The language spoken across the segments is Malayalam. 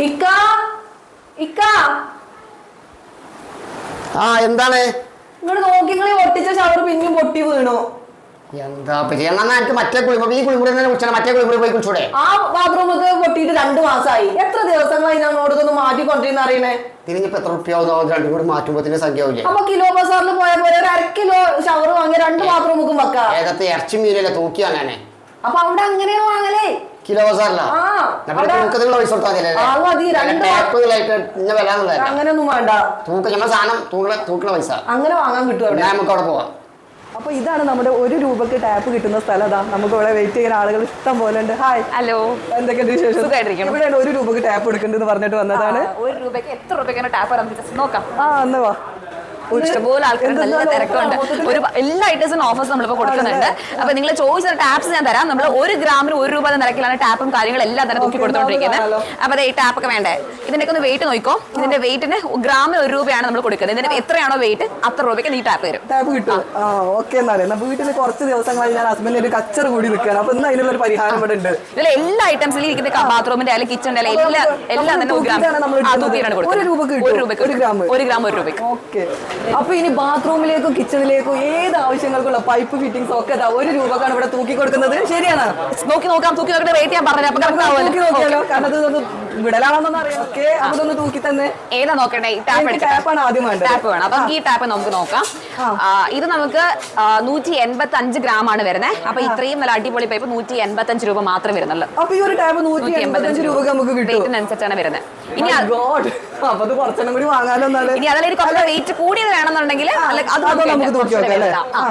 ഇക്ക ഇക്ക. ആ എന്താണ്? ഇങ്ങോട്ട് നോക്കി നിങ്ങൾ ഷവർ പിന്നെയും പൊട്ടി വീണു. എന്താ എന്നാ എനിക്ക് മറ്റേ കുളിമുറി ഈ കുളിമുറി തന്നെ കുടിച്ചാൽ മറ്റേ കുളിമുറി പോയി കുടിച്ചൂടെ ആ ബാത്റൂമൊക്കെ പൊട്ടിയിട്ട് രണ്ടു മാസമായി എത്ര ദിവസങ്ങളായി ഞങ്ങളോട് ഇതൊന്ന് മാറ്റി കൊണ്ടിരുന്ന അറിയണേ? തിരിഞ്ഞിപ്പോ എത്ര റുപ്യാവും രണ്ടും കൂടി മാറ്റുമ്പോത്തിന് സംഖ്യ ആവില്ലേ അപ്പൊ കിലോ ബസാറിൽ പോയ പോലെ ഒരു അര കിലോ ഷവർ വാങ്ങി രണ്ട് ബാത്റൂമുക്കും വെക്കാം. ഏകത്തെ ഇറച്ചി മീനല്ലേ തൂക്കി വാങ്ങാനേ അപ്പൊ അവിടെ അങ്ങനെയാണ് വാങ്ങലേ. കിലോ നമ്മുടെ പൈസ കൊടുത്താൽ അങ്ങനെയൊന്നും വേണ്ട. തൂക്ക ഞമ്മ സാധനം തൂക്കണ തൂക്കണ പൈസ. അങ്ങനെ വാങ്ങാൻ കിട്ടും അവിടെ. നമുക്ക് അവിടെ പോവാം. അപ്പൊ ഇതാണ് നമ്മുടെ ഒരു രൂപക്ക് ടാപ്പ് കിട്ടുന്ന സ്ഥലം. നമുക്ക് ഇവിടെ വെയിറ്റ് ചെയ്യുന്ന ആളുകൾ ഇഷ്ടം പോലെ ഉണ്ട്. ഹായ് ഹലോ എന്തൊക്കെയുണ്ട് വിശേഷം. ഇവിടെയാണ് ഒരു രൂപക്ക് ടാപ്പ് എടുക്കേണ്ടത് പറഞ്ഞിട്ട് വന്നതാണ്. ഒരു രൂപയ്ക്ക് എത്ര രൂപയ്ക്കാണ് ടാപ്പ് നോക്കാം. ആ എന്നുവാ വാ. ഇഷ്ടംപോലെ ആൾക്കാർ നല്ല തിരക്കുണ്ട്. ഒരു എല്ലാ ഐറ്റംസും ഓഫേഴ്സ് നമ്മളിപ്പോൾ കൊടുക്കുന്നുണ്ട്. അപ്പൊ നിങ്ങൾ ചോദിച്ച ടാപ്സ് ഞാൻ തരാം. നമ്മൾ ഒരു ഗ്രാമിന് ഒരു രൂപ എന്ന നിരക്കിലാണ് ടാപ്പും കാര്യങ്ങളും എല്ലാം തന്നെ തൂക്കി Okay, കൊടുത്തോണ്ടിരിക്കുന്നത് അപ്പൊ അതെ ഈ ടാപ്പ് ഒക്കെ വേണ്ടേ? ഇതിന്റെ ഒന്ന് വെയിറ്റ് നോക്കോ. ഇതിന്റെ വെയിറ്റിന് ഗ്രാമിന് ഒരു രൂപയാണ് നമ്മൾ കൊടുക്കുന്നത്. ഇതിന് എത്രയാണോ വെയിറ്റ് അത്ര രൂപയ്ക്ക് നീ ടാപ്പ് വരും. ടാപ്പ് കിട്ടും. ഓക്കെ എന്നാലേ. എന്നാ വീട്ടിൽ കുറച്ച് ദിവസങ്ങളായി ഞാൻ ഹസ്ബൻഡിന് ഒരു കച്ചർ കൂടി നിൽക്കുകയാണ്. അപ്പൊ ഇന്ന് അതിനുള്ള ഒരു പരിഹാരം ഇവിടെ ഉണ്ട്. ഇതിൽ എല്ലാ ഐറ്റംസിലും ഇരിക്കുന്ന ബാത്റൂമിന്റെ അല്ലെങ്കിൽ കിച്ചണിന്റെ അപ്പൊ എല്ലാ എല്ലാം തന്നെ ഒരു ഗ്രാം ഒരു രൂപ. ഒരു ഗ്രാം ഒരു രൂപയ്ക്ക്. ഓക്കെ. അപ്പൊ ഇനി ബാത്റൂമിലേക്കും കിച്ചണിലേക്കും ഏത് ആവശ്യങ്ങൾക്കുള്ള പൈപ്പ് ഫിറ്റിംഗ്സ് ഒക്കെ ഒരു രൂപക്കാണ് ഇവിടെ തൂക്കി കൊടുക്കുന്നത്. ശരിയാണ്. നോക്കി നോക്കാം തൂക്കി നോക്കട്ടെ റേറ്റ് ഞാൻ പറഞ്ഞു അപ്പൊ തൂക്കി. നോക്കിയാലോ? കാരണം അതൊന്ന് വിടലാണെന്നൊന്നും അറിയാം ഓക്കെ അപ്പൊ ഇതൊന്ന് തൂക്കി തന്നെ. ഏതാ നോക്കണ്ടേ? ടാപ്പ് ടാപ്പാണ് ആദ്യം വേണ്ടത്. ടാപ്പ് വേണം. അപ്പൊ ഈ ടാപ്പ് നമുക്ക് നോക്കാം. ഇത് നമുക്ക് നൂറ്റി എൺപത്തി അഞ്ച് ഗ്രാം ആണ് വരുന്നത് അപ്പൊ ഇത്രയും നല്ല അടിപൊളി പൈപ്പ് നൂറ്റി എൺപത്തി അഞ്ച് രൂപ മാത്രം വരുന്നുള്ളൂ. അപ്പൊ ഈ ഒരു ടാപ്പ് നൂറ്റി എൺപത്തഞ്ച് രൂപ. നമുക്ക് കിട്ടും. വെയിറ്റിനനുസരിച്ചാണ് വരുന്നത്. ഇനി വാങ്ങാലോ ഇനി അതല്ല കുറച്ച് കുറച്ച് വെയിറ്റ് കൂടിയത് വേണമെന്നുണ്ടെങ്കിൽ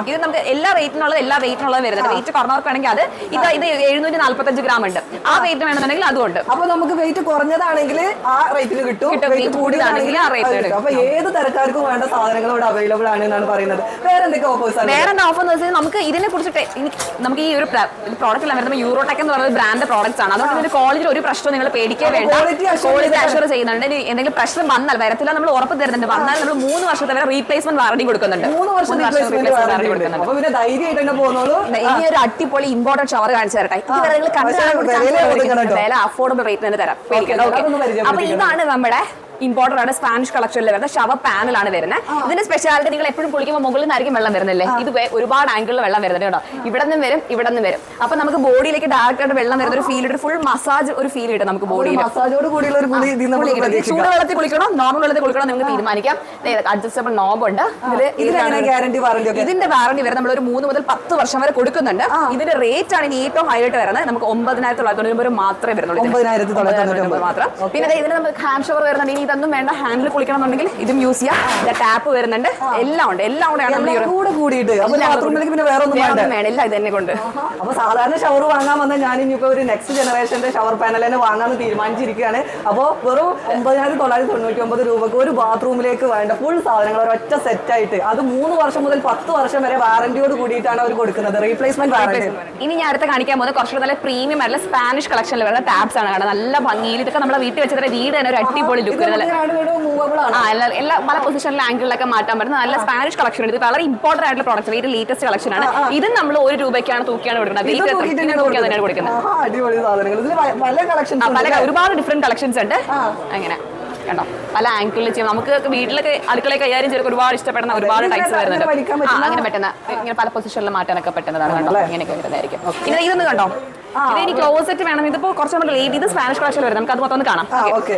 ഇത് നമുക്ക് എല്ലാ റേറ്റിനുള്ളത് എല്ലാ റേറ്റിനുള്ളതും വരുന്നത് വെയിറ്റ് കുറഞ്ഞവർക്കാണെങ്കിൽ അത് ഇത് ഇത് എഴുന്നൂറ്റി നാല്പത്തഞ്ച് ഗ്രാം ഉണ്ട്. ആ വെയിറ്റ് വേണമെന്നുണ്ടെങ്കിൽ അതുകൊണ്ട് അപ്പൊ നമുക്ക് വെയിറ്റ് കുറഞ്ഞതാണെങ്കിൽ ആ റേറ്റിൽ കിട്ടും. കൂടിയതാണെങ്കിൽ ആ റേറ്റ്. അപ്പൊ ഏത് തരക്കാർക്കും വേണ്ട സാധനങ്ങൾ ഇവിടെ അവൈലബിൾ ആണ് എന്നാണ് പറയുന്നത്. വേറെ എന്തൊക്കെ ഓഫേഴ്സ് ആണ്? വേറെ എന്താ ഓഫർ എന്ന് വെച്ചാൽ നമുക്ക് ഇതിനെ കുറിച്ചിട്ട് നമുക്ക് ഈ ഒരു പ്രോഡക്റ്റ് എല്ലാം വരുന്നത് യൂറോടെക് എന്ന് പറയുന്ന ബ്രാൻഡ് പ്രോഡക്ട്സ് ആണ്. അതുകൊണ്ട് ഇതിന്റെ ക്വാളിറ്റി ഒരു പ്രശ്നം നിങ്ങൾ പേടിക്കേ വേണ്ട. ക്വാളിറ്റി അഷ്വർ ചെയ്യുന്നുണ്ട്. എന്തെങ്കിലും പ്രശ്നം വന്നാൽ വരത്തില്ല നമ്മൾ ഉറപ്പ് തരുന്നുണ്ട്. വന്നാൽ നമ്മൾ മൂന്ന് വർഷത്തെ വരെ റീപ്ലേസ്മെന്റ് വാറണ്ടി കൊടുക്കുന്നുണ്ട്. മൂന്ന് വർഷം കൊടുക്കുന്നുണ്ട്. അപ്പൊ പിന്നെ ധൈര്യമായിട്ട് തന്നെ പോകുന്നുള്ളൂ. ഇനി ഒരു അടിപൊളി ഇമ്പോർട്ടന്റ് ഷവർ കാണിച്ചു തരട്ടെ. നിങ്ങൾ. വില അഫോർഡബിൾ റേറ്റ് തന്നെ തരാം. അപ്പൊ ഇതാണ് നമ്മുടെ ഇമ്പോർട്ടന്റ് ആണ് സ്പാനിഷ് കളക്ഷനിൽ വരുന്ന ഷവർ പാനലാണ് വരുന്നത്. ഇതിന്റെ സ്പെഷ്യാലിറ്റി നിങ്ങൾ എപ്പോഴും കുളിക്കുമ്പോൾ മുകളിൽ നിന്നായിരിക്കും വെള്ളം വരുന്നില്ലേ? ഇത് ഒരുപാട് ആംഗിളിൽ വെള്ളം വരുന്നത് കേട്ടോ. ഇവിടെ നിന്നും വരും ഇവിടെ നിന്നും വരും. അപ്പൊ നമുക്ക് ബോഡിയിലേക്ക് ഡയറക്റ്റ് ആയിട്ട് വെള്ളം വരുന്ന ഒരു ഫീൽ ഒരു ഫുൾ മസാജ് ഒരു ഫീൽ കിട്ടും നമുക്ക് ബോഡിയിൽ മസാജോട് കൂടിയുള്ള ഒരു കുളി ഇതിൽ നമുക്ക് ചൂടുവെള്ളത്തിൽ കുളിക്കണോ? നോർമൽ വെള്ളത്തിൽ കുളിക്കണോ? നിങ്ങൾക്ക് തീരുമാനിക്കാം. അഡ്ജസ്റ്റബിൾ നോബ് ഉണ്ട്. ഇതിന്റെ വാറണ്ടി വരെ നമ്മൾ ഒരു മൂന്ന് മുതൽ പത്ത് വർഷം വരെ കൊടുക്കുന്നുണ്ട്. ഇതിന്റെ റേറ്റ് ആണ് ഇനി ഏറ്റവും ഹൈലൈറ്റ് വരുന്നത്. നമുക്ക് ഒമ്പതിനായിരത്തി തൊള്ളായിരത്തി തൊണ്ണൂറ്റി ഒമ്പത് മാത്രമേ വരുന്നുള്ളൂ. മാത്രം പിന്നെ ഇതിന് നമുക്ക് ഹാൻഡ് ഷവർ വരുന്നുണ്ട്. ഇനി ഇതൊന്നും വേണ്ട. ഹാൻഡിൽ കുളിക്കണം എന്നുണ്ടെങ്കിൽ ഇതും യൂസ് ചെയ്യാം. ടാപ്പ് വരുന്നുണ്ട്. എല്ലാം ഉണ്ട്. എല്ലാം കൂടെയാണ് കൂടെ കൂടിയിട്ട്. ബാത്റൂമിലേക്ക് പിന്നെ വേറെ ഒന്നും വേണ്ട. വേണില്ല എല്ലാം ഇത് തന്നെ കൊണ്ട് അപ്പൊ സാധാരണ ഷവർ വാങ്ങാൻ വന്ന ഞാൻ ഇനിയിപ്പോ ഒരു നെക്സ്റ്റ് ജനറേഷന്റെ ഷവർ പാനൽ തന്നെ വാങ്ങാൻ തീരുമാനിച്ചിരിക്കുകയാണ്. അപ്പോൾ വെറും ഒമ്പതിനായിരത്തി തൊള്ളായിരത്തി തൊണ്ണൂറ്റി ഒമ്പത് രൂപക്ക് ഒരു ബാത്റൂമിലേക്ക് വേണ്ട ഫുൾ സാധനങ്ങൾ ഒരൊറ്റ സെറ്റ് ആയിട്ട്. അത് മൂന്ന് വർഷം മുതൽ പത്ത് വർഷം വരെ വാറന്റിയോട് കൂടിയിട്ടാണ് അവർ കൊടുക്കുന്നത്. റീപ്ലേസ്മെന്റ് വാറന്റി ഇനി ഞാൻ അടുത്ത കാണിക്കാൻ പോകുന്നത് കുറച്ചുകൂടെ നല്ല പ്രീമിയം ആയിട്ടുള്ള സ്പാനിഷ് കളക്ഷനിൽ വരുന്ന ടാപ്സ് ആണ് കാണുന്നത് നല്ല ഭംഗിയിൽ ഇതൊക്കെ നമ്മുടെ വീട്ടിൽ വെച്ചിട്ട് വീട് തന്നെ ഒരു അടിപൊളി ലുക്ക് നല്ല എല്ലാ പല പൊസിഷനിലെ ആംഗിളിലൊക്കെ മാറ്റാൻ പറ്റുന്ന നല്ല സ്പാനിഷ് കളക്ഷൻ ഉണ്ട്. ഇത് വളരെ ഇമ്പോർട്ടന്റ് ആയിട്ടുള്ള പ്രോഡക്റ്റ് ഇത് ലേറ്റസ്റ്റ് കളക്ഷൻ ആണ്. ഇത് നമ്മൾ ഒരു രൂപയ്ക്കാണ് തൂക്കിയാണ് കൊടുക്കുന്നത്. കൊടുക്കുന്നത്. ഒരുപാട് ഡിഫറെന്റ് കളക്ഷൻസ് ഉണ്ട്. അങ്ങനെ. കണ്ടോ? പല ആംഗിളിൽ ചെയ്യാം. നമുക്ക് വീട്ടിലൊക്കെ അടുക്കളയിൽ കൈകാര്യം ചെയ്തൊക്കെ ഒരുപാട് ഇഷ്ടപ്പെടുന്ന ഒരുപാട് ടൈപ്സ് വരുന്നുണ്ട്. അങ്ങനെ പറ്റുന്ന ഇങ്ങനെ പല പൊസിഷനിൽ മാറ്റാനൊക്കെ പറ്റുന്നതാണ് കണ്ടോ? ഇങ്ങനെയൊക്കെ വരുന്നതായിരിക്കും. ഇതൊന്ന് കണ്ടോ? ഇത് ഇനി ക്ലോസറ്റ് വേണം. ഇതിപ്പോ കുറച്ച് നമ്മൾ ലേറ്റ് ഇത് സ്പാനിഷ് ക്ലാസ്സിൽ വരും നമുക്ക് അത് മൊത്തം ഒന്ന് കാണാം.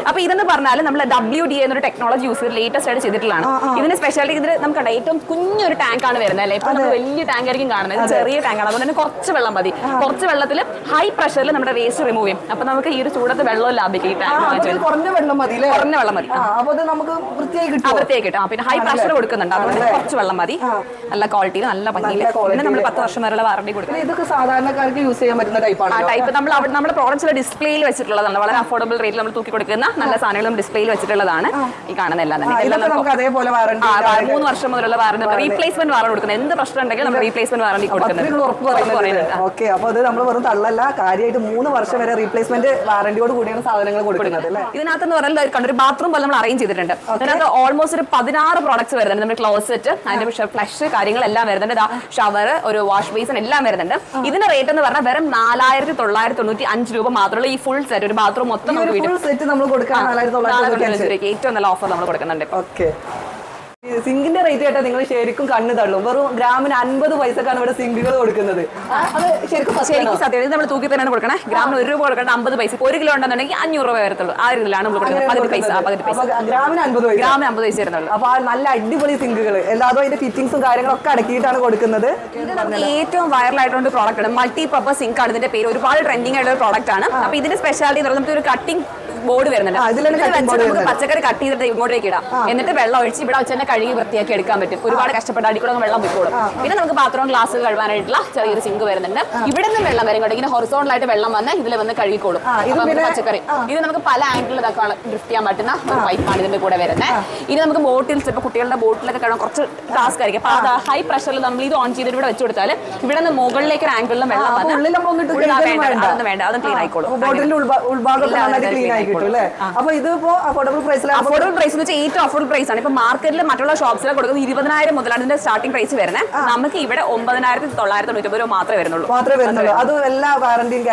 അപ്പൊ ഇതെന്ന് പറഞ്ഞാൽ നമ്മൾ ഡബ്ല്യു ഡി എന്നൊരു ടെക്നോളജി യൂസ് ചെയ്ത് ലേറ്റസ്റ്റ് ആയിട്ട് ചെയ്തിട്ടുള്ളതാണ്. ഇതിന് സ്പെഷ്യാലിറ്റി ഇതിൽ നമുക്ക് ഏറ്റവും കുഞ്ഞൊരു ടാങ്ക് ആണ് വരുന്നത് അല്ലേ? ഇപ്പൊ നമ്മൾ വലിയ ടാങ്ക് ആയിരിക്കും കാണുന്നത്. ചെറിയ ടാങ്ക് ആണ്. അതുകൊണ്ട് തന്നെ കുറച്ച് വെള്ളം മതി. കുറച്ച് വെള്ളത്തിൽ ഹൈ പ്രഷറിൽ നമ്മുടെ വേസ്റ്റ് റിമൂവ് ചെയ്യും. അപ്പൊ നമുക്ക് ഈ ഒരു ചൂടത്ത് വെള്ളം ലാഭിക്കും കുറഞ്ഞ വെള്ളം മതി അല്ലേ? കുറഞ്ഞ വെള്ളം മതി. നമുക്ക് വൃത്തിയായി കിട്ടും. പിന്നെ ഹൈ പ്രഷർ കൊടുക്കുന്നുണ്ട്. അതുകൊണ്ട്? കുറച്ച് വെള്ളം മതി. നല്ല ക്വാളിറ്റിയിൽ നല്ല ഭംഗിയിൽ നമ്മൾ പത്ത് വർഷം വരെയുള്ള വാറണ്ടി കൊടുക്കും. ഇതൊക്കെ സാധാരണക്കാർക്ക് യൂസ് ചെയ്യാൻ പറ്റുന്ന ആ ടൈപ്പ് നമ്മൾ അവിടെ നമ്മുടെ പ്രോഡക്റ്റ്സ് ഡിസ്പ്ലേയിൽ വെച്ചിട്ടുള്ളതാണ്. വളരെ അഫോർഡബിൾ റേറ്റിൽ നമ്മൾ തൂക്കി കൊടുക്കുന്ന നല്ല സാധനങ്ങളും ഡിസ്പ്ലേയിൽ വെച്ചിട്ടുള്ളതാണ്. ഈ കാണുന്ന എല്ലാം തന്നെ. നമുക്ക് മൂന്ന് വർഷം മുതലുള്ള വാറണ്ടി റീപ്ലേസ്മെന്റ് വാറണ്ടി കൊടുക്കുന്നത്. എന്ത് പ്രശ്നം ഉണ്ടെങ്കിൽ നമ്മൾ റീപ്ലേസ്മെന്റ് വാറണ്ടി കൊടുക്കുന്നത്. പറയുന്നത് ഓക്കെ അപ്പൊ അത് നമ്മൾ വെറും തള്ളല്ല. കാര്യമായിട്ട് മൂന്ന് വർഷം വരെ റീപ്ലേസ്മെന്റ് വാറണ്ടിയോട് കൂടിയാണ് സാധനങ്ങൾ കൊടുക്കുന്നത് അല്ലേ? ഇതിനകത്ത് എന്ന് പറഞ്ഞാൽ കണ്ടൊരു ബാത്റൂം പോലെ നമ്മൾ അറേഞ്ച് ചെയ്തിട്ടുണ്ട്. അതിനകത്ത് ഓൾമോസ്റ്റ് ഒരു പതിനാറ് പ്രോഡക്ട്സ് വരുന്നുണ്ട്. നമ്മുടെ ക്ലോസറ്റ് അതിന്റെ ഫ്ലഷ് കാര്യങ്ങളെല്ലാം വരുന്നുണ്ട്. ഷവർ ഒരു വാഷ് ബേസിൻ എല്ലാം വരുന്നുണ്ട്. ഇതിന്റെ റേറ്റ് എന്ന് പറഞ്ഞാൽ വെറും നാലായിരത്തി നാലായിരത്തി തൊള്ളായിരത്തി തൊണ്ണൂറ്റി അഞ്ച് രൂപ മാത്രമുള്ള ഈ ഫുൾ സെറ്റ് ഒരു ബാത്റൂം മൊത്തം നമുക്ക് സെറ്റ് നമ്മൾ ഏറ്റവും നല്ല ഓഫർ നമ്മൾ കൊടുക്കുന്നുണ്ട് ഓക്കെ സിങ്കിന്റെ റേറ്റ് കേട്ടാ നിങ്ങൾ ശരിക്കും കണ്ണ് തള്ളും. വെറും ഗ്രാമിന് അൻപത് പൈസക്കാണ് ഇവിടെ സിങ്കുകൾ കൊടുക്കുന്നത്. അത് ശരിക്കും ശരിക്കും സത്യം. നമ്മൾ തൂക്കി തന്നെയാണ് കൊടുക്കണേ. ഗ്രാമിന് ഒരു രൂപ കൊടുക്കേണ്ട അമ്പത് പൈസ ഒരു കിലോ ഉണ്ടെന്നുണ്ടെങ്കിൽ അഞ്ഞൂറ് രൂപ വരത്തുള്ളൂ. ആ രീതിയിലാണ് നമ്മൾ കൊടുക്കുന്നത്. പതിനെട്ട് പൈസ. പതിനെട്ട് പൈസ. ഗ്രാമിന് അൻപത് പൈസ. ഗ്രാമിന് അമ്പത് പൈസ വരുന്നുള്ളൂ അപ്പൊ ആ നല്ല അടിപൊളി സിങ്കുകൾ എല്ലാതും അതിന്റെ ഫിറ്റിംഗ്സും കാര്യങ്ങളൊക്കെ അടക്കിയിട്ടാണ് കൊടുക്കുന്നത്? ഏറ്റവും വൈറൽ ആയിട്ടുള്ള പ്രോഡക്റ്റ് ആണ്. മൾട്ടി പർപ്പസ് സിങ്ക് ആണ് ഇതിന്റെ പേര്. ഒരുപാട് ട്രെൻഡിങ് ആയിട്ടുള്ള പ്രോഡക്റ്റ് ആണ്. അപ്പൊ ഇതിന്റെ സ്പെഷ്യാലിറ്റി എന്ന് പറയുന്നത് ഒരു കട്ടിംഗ് ബോർഡ് വരുന്നുണ്ട്. പച്ചക്കറി കട്ട് ചെയ്തിട്ട് ഇങ്ങോട്ടേക്ക് ഇടാം. എന്നിട്ട് വെള്ളം ഒഴിച്ച് ഇവിടെ വെച്ച് തന്നെ കഴുകി വൃത്തിയാക്കി എടുക്കാൻ പറ്റും. ഒരുപാട് കഷ്ടപ്പെട്ട അടിക്കൂടെ വെള്ളം പോയിക്കോളും. പിന്നെ നമുക്ക് ബാത്റൂം ഗ്ലാസ് കഴുകാനായിട്ടുള്ള ചെറിയൊരു സിങ്ക് വരുന്നുണ്ട്. ഇവിടെ നിന്ന് വെള്ളം വരും കേട്ടോ. ഇങ്ങനെ horizontal ആയിട്ട് വെള്ളം വന്ന് ഇതിൽ വന്ന് കഴുകിക്കോളും. പച്ചക്കറി. ഇത് നമുക്ക് പല ആംഗിളിൽ ഡ്രിഫ്റ്റ് ചെയ്യാൻ പറ്റുന്ന ഒരു പൈപ്പാണ് ഇതിന്റെ കൂടെ വരുന്നത് ഇനി നമുക്ക് ബോട്ടിൽ ചിലപ്പോൾ കുട്ടികളുടെ ബോട്ടിലൊക്കെ കാണാൻ കുറച്ച് ടാസ്ക് ആയിരിക്കും. അപ്പൊ അത് ഹൈ പ്രഷറിൽ നമ്മൾ ഇത് ഓൺ ചെയ്തിട്ട് ഇവിടെ വെച്ച് കൊടുത്താൽ ഇവിടെ നിന്ന് മുകളിലേക്ക് ഒരു ആംഗിളിലും വെള്ളം വേണ്ട. അതൊന്നും വേണ്ട. അതൊന്നും ക്ലീൻ ആയിക്കോളും. കിട്ടും അല്ലേ? അപ്പൊ ഇത് ഇപ്പോ അഫോർഡബിൾ അഫോർഡബിൾ പ്രൈസ് എന്ന് വെച്ചാൽ ഏറ്റവും അഫോർഡബിൾ പ്രൈസ് ആണ്. ഇപ്പൊ മാർക്കറ്റിൽ മറ്റുള്ള ഷോപ്സിൽ കൊടുക്കുന്നത് ഇരുപതിനായിരം മുതലാണ് ഇതിന്റെ സ്റ്റാർട്ടിംഗ് പ്രൈസ് വരുന്നത് നമുക്ക് ഇവിടെ ഒമ്പതിനായിരത്തി തൊള്ളായിരത്തി തൊണ്ണൂറ്റി രൂപ മാത്രമേ വരുന്നുള്ളൂ. മാത്രമേ വരുന്നുള്ളൂ. അത് എല്ലാ വാറന്റിയും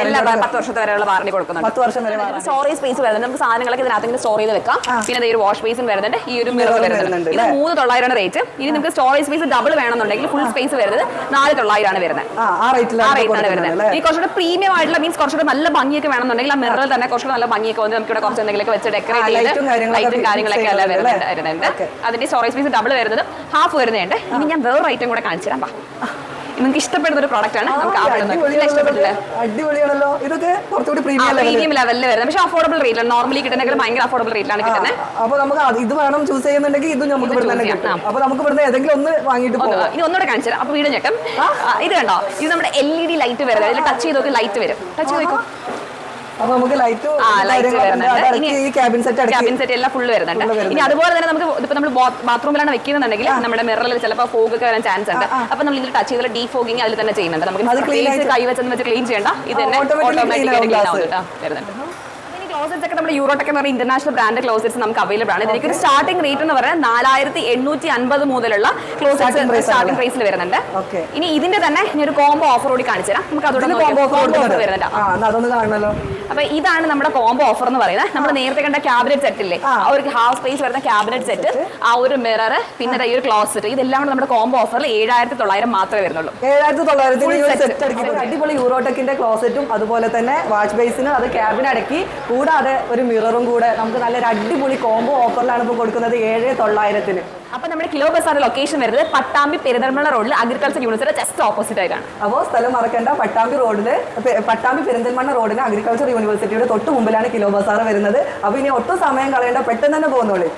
പത്ത് വർഷത്തെ വരെയുള്ള വാറണ്ടി കൊടുക്കുന്നുണ്ട്. പത്ത് വർഷം വരെ. സ്റ്റോറേജ് സ്പേസ് വരുന്നുണ്ട്. നമുക്ക് സാധനങ്ങളൊക്കെ ഇതിനകത്ത് സ്റ്റോർ ചെയ്ത് വെക്കാം. പിന്നെ ഒരു വാഷ് ബേസിൻ വരുന്നുണ്ട്. ഈ ഒരു മിറർ വരുന്നുണ്ട്. ഇത്? മൂന്ന് തൊള്ളായിരമാണ് റേറ്റ് ഇനി നമുക്ക് സ്റ്റോറേജ് സ്പേസ് ഡബിൾ വേണമെന്നുണ്ടെങ്കിൽ ഫുൾ സ്പേസ് വരുന്നത് നാല് തൊള്ളായിരമാണ് വരുന്നത്. ആ റേറ്റിലാണ് വരുന്നത്. ഈ കുറച്ചുകൂടെ പ്രീമിയം ആയിട്ടുള്ള മീൻസ് കുറച്ചുകൂടെ നല്ല ഭംഗിയൊക്കെ വേണമെന്നുണ്ടെങ്കിൽ ആ മിററിൽ തന്നെ കുറച്ചുകൂടെ നല്ല ഭംഗിയൊക്കെ വന്ന് നമുക്ക് ഇവിടെ കുറച്ച് എന്തെങ്കിലുമൊക്കെ വെച്ച് ഡെക്കറേറ്റ് ചെയ്ത് കാര്യങ്ങളൊക്കെ ലൈറ്റും കാര്യങ്ങളൊക്കെ അല്ല വരുന്നുണ്ട്. അതിന്റെ സ്റ്റോറേജ് പീസ് ഡബിൾ വരുന്നതും ഹാഫ് വരുന്നുണ്ട് ഇനി ഞാൻ വേറെ ഐറ്റം കൂടെ കാണിച്ചു തരാം നിങ്ങൾക്ക് ഇഷ്ടപ്പെടുന്ന ഒരു പ്രോഡക്റ്റ് ആണ്. നമുക്ക് അടിപൊളിയാണല്ലോ. ഇതൊക്കെ കുറച്ചുകൂടി പ്രീമിയം ലെവലിൽ വരുന്നത്. പക്ഷേ അഫോർഡബിൾ റേറ്റിലാണ് നോർമലി കിട്ടുന്ന ഭയങ്കര അഫോർഡബിൾ റേറ്റ് ആണ് കിട്ടുന്നത്. അപ്പൊ നമുക്ക് ഇത് വേണം ചൂസ് ചെയ്യുന്നുണ്ടെങ്കിൽ ഇത് നമുക്ക് ചെയ്യാം. കിട്ടും. അപ്പൊ നമുക്ക് ഇവിടുന്ന് ഏതെങ്കിലും ഒന്ന് വാങ്ങിയിട്ട് പോകാം ഇനി ഒന്നുകൂടെ കാണിച്ചു തരാം. അപ്പൊ വീട് ഞെട്ടും. ഇത് കണ്ടോ? ഇത് നമ്മുടെ എൽ ഇ ഡി ലൈറ്റ് വരുന്നത്. ഇതിൽ ടച്ച് ചെയ്ത് നോക്കി ലൈറ്റ് വരും. ടച്ച് ചെയ്ത് നോക്കൂ. അപ്പൊ നമുക്ക് ലൈറ്റ് ഈ ക്യാബിൻ സെറ്റ് ക്യാബിൻ സെറ്റ് എല്ലാം ഫുള്ള് വരുന്നുണ്ട്. ഇനി അതുപോലെ തന്നെ നമുക്ക് ഇപ്പൊ നമ്മൾ ബാത്റൂമിലാണ് വെക്കുന്നുണ്ടെങ്കിൽ നമ്മുടെ മിററിൽ ചിലപ്പോൾ ഫോഗ് ഒക്കെ വരാൻ ചാൻസ് ഉണ്ട്. അപ്പൊ നമ്മൾ ഇതിൽ ടച്ച് ചെയ്തിട്ട് ഡീഫോഗിങ് അതിൽ തന്നെ ചെയ്യുന്നുണ്ട്. നമുക്ക് കൈ വെച്ചെന്ന് വെച്ച് ക്ലീൻ ചെയ്യണ്ട. ഇത് തന്നെ ഓട്ടോമാറ്റിക്കായിട്ട് ക്ലീൻ വരുന്നുണ്ട്. ക്ലോസറ്റ്സ് ഒക്കെ നമ്മുടെ യൂറോടെക് എന്ന് പറയുന്ന ഇന്റർനാഷണൽ ബ്രാൻഡ് ക്ലോസറ്റ്സ് നമുക്ക് അവൈലബിൾ ആണ്. ഇതിലേക്ക് ഒരു സ്റ്റാർട്ടിംഗ് റേറ്റ് എന്ന് പറയുന്നത് നാലായിരത്തി എണ്ണൂറ്റി അൻപത് മുതലുള്ള ക്ലോസറ്റ് ക്ലോസറ്റ്സ് സ്റ്റാർട്ടിംഗ് പ്രൈസിൽ വരുന്നുണ്ട്. ഇനി ഇതിന്റെ തന്നെ ഇനി ഒരു കോംബോ ഓഫർ കൂടി കാണിച്ചു തരാം നമുക്ക് അതോടൊപ്പം കോംബോ ഓഫർ വരുന്നുണ്ട്. അപ്പൊ ഇതാണ് നമ്മുടെ കോംബോ ഓഫർ എന്ന് പറയുന്നത്. നമ്മൾ നേരത്തെ കണ്ട ക്യാബിനറ്റ് സെറ്റ് ഇല്ലേ? ആ. ഒരു ഹാഫ് സ്പേസ് വരുന്ന ക്യാബിനറ്റ് സെറ്റ് ആ ഒരു മിറർ പിന്നെ ഈ ഒരു ക്ലോസറ്റ് ഇതെല്ലാം കൂടെ നമ്മുടെ കോംബോ ഓഫറിൽ ഏഴായിരത്തി തൊള്ളായിരം മാത്രമേ വരുന്നുള്ളൂ. ഏഴായിരത്തി തൊള്ളായിരത്തി അടിപൊളി യൂറോടെക്കിന്റെ ക്ലോസറ്റും അതുപോലെ തന്നെ വാച്ച് ബേസിന് അത് ക്യാബിൻ അടക്കി. കൂടാതെ ഒരു മിററും കൂടെ നമുക്ക് നല്ലൊരു അടിപൊളി കോംബോ ഓഫറിലാണ് ഇപ്പോൾ കൊടുക്കുന്നത് ഏഴ് തൊള്ളായിരത്തിന് അപ്പൊ നമ്മുടെ കിലോ ബസാറിന്റെ ലൊക്കേഷൻ വരുന്നത് പട്ടാമ്പി പെരുന്തൽമണ്ണ റോഡിൽ അഗ്രികൾച്ചർ യൂണിവേഴ്സിറ്റി ജസ്റ്റ് ഓപ്പോസിറ്റ് ആയിട്ടാണ്. അപ്പോൾ സ്ഥലം മറക്കേണ്ട. പട്ടാമ്പി റോഡിൽ പട്ടാമ്പി പെരുന്തൽമണ്ണ റോഡിന് അഗ്രികൾച്ചർ യൂണിവേഴ്സിറ്റിയുടെ തൊട്ട് മുമ്പിലാണ് കിലോ ബസാർ വരുന്നത്. അപ്പോൾ ഇനി ഒട്ടും സമയം കളയേണ്ട പെട്ടെന്ന് തന്നെ പോകുന്നോളി.